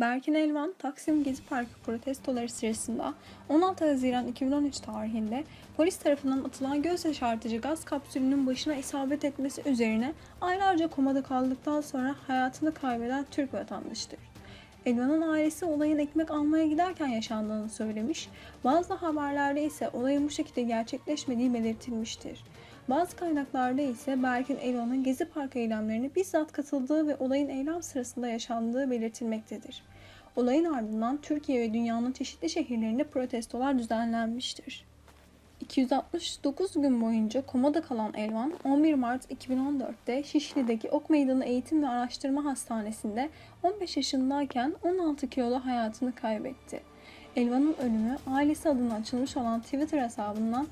Berkin Elvan, Taksim Gezi Parkı protestoları sırasında 16 Haziran 2013 tarihinde polis tarafından atılan göz yaşartıcı gaz kapsülünün başına isabet etmesi üzerine aylarca komada kaldıktan sonra hayatını kaybeden Türk vatandaşıdır. Elvan'ın ailesi olayın ekmek almaya giderken yaşandığını söylemiş, bazı haberlerde ise olayın bu şekilde gerçekleşmediği belirtilmiştir. Bazı kaynaklarda ise Berkin Elvan'ın Gezi Parkı eylemlerine bizzat katıldığı ve olayın eylem sırasında yaşandığı belirtilmektedir. Olayın ardından Türkiye ve dünyanın çeşitli şehirlerinde protestolar düzenlenmiştir. 269 gün boyunca komada kalan Elvan, 11 Mart 2014'te Şişli'deki Ok Meydanı Eğitim ve Araştırma Hastanesi'nde 15 yaşındayken 16 kilolu hayatını kaybetti. Elvan'ın ölümü ailesi adına açılmış olan Twitter hesabından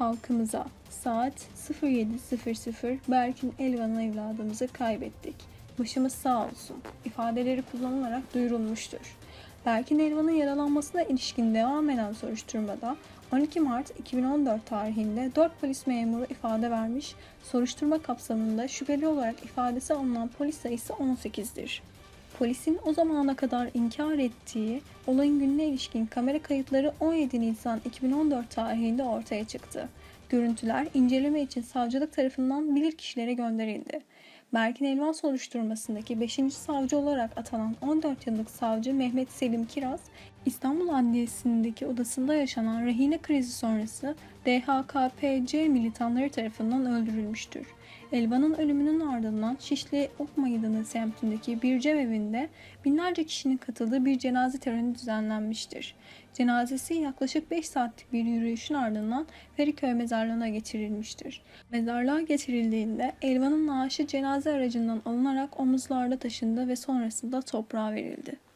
halkımıza saat 07.00 Berkin Elvan evladımızı kaybettik. Başımız sağ olsun ifadeleri kullanılarak duyurulmuştur. Berkin Elvan'ın yaralanmasına ilişkin devam eden soruşturmada 12 Mart 2014 tarihinde 4 polis memuru ifade vermiş, soruşturma kapsamında şüpheli olarak ifadesi alınan polis sayısı 18'dir. Polisin o zamana kadar inkar ettiği olayın gününe ilişkin kamera kayıtları 17 Nisan 2014 tarihinde ortaya çıktı. Görüntüler inceleme için savcılık tarafından bilirkişilere gönderildi. Berkin Elvan soruşturmasındaki 5. savcı olarak atanan 14 yıllık savcı Mehmet Selim Kiraz, İstanbul Adliyesi'ndeki odasında yaşanan rehine krizi sonrası DHKPC militanları tarafından öldürülmüştür. Elvan'ın ölümünün ardından Şişli Ok Meydanı semtindeki bir evinde binlerce kişinin katıldığı bir cenaze töreni düzenlenmiştir. Cenazesi yaklaşık 5 saatlik bir yürüyüşün ardından Feriköy mezarlığına getirilmiştir. Mezarlığa getirildiğinde Elvan'ın naaşı cenaze aracından alınarak omuzlarda taşındı ve sonrasında toprağa verildi.